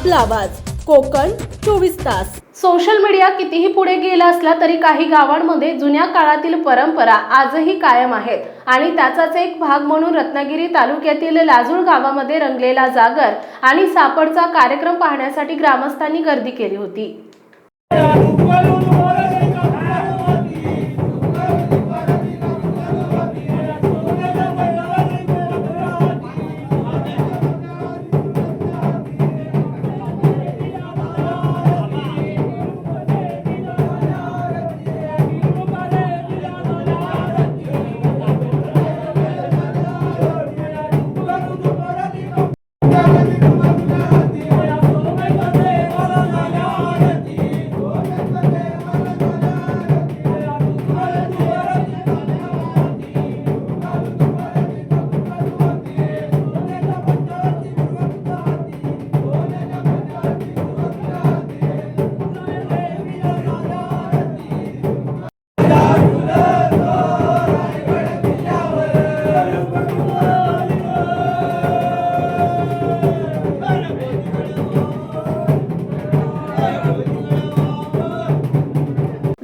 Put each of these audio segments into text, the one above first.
आपला आवाज. कोकण चोवीस तास. सोशल मीडिया कितीही पुढे गेला असला तरी काही गावांमध्ये जुन्या काळातील परंपरा आजही कायम आहेत आणि त्याचाच एक भाग म्हणून रत्नागिरी तालुक्यातील लाजूळ गावामध्ये रंगलेला जागर आणि सापडचा कार्यक्रम पाहण्यासाठी ग्रामस्थांनी गर्दी केली होती.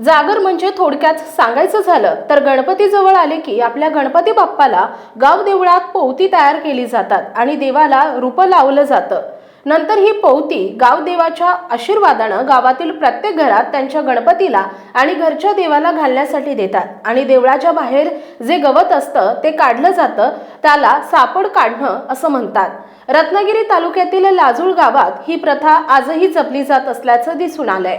जागर म्हणजे थोडक्यात सांगायचं झालं तर गणपतीजवळ आले की आपल्या गणपती बाप्पाला गाव देवळात पोवती तयार केली जातात आणि देवाला रूप लावलं जातं. नंतर ही पोवती गावदेवाच्या आशीर्वादानं गावातील प्रत्येक घरात त्यांच्या गणपतीला आणि घरच्या देवाला घालण्यासाठी देतात आणि देवळाच्या बाहेर जे गवत असतं ते काढलं जातं त्याला सापड काढणं असं म्हणतात. रत्नागिरी तालुक्यातील लाजूळ गावात ही प्रथा आजही जपली जात असल्याचं दिसून आलंय.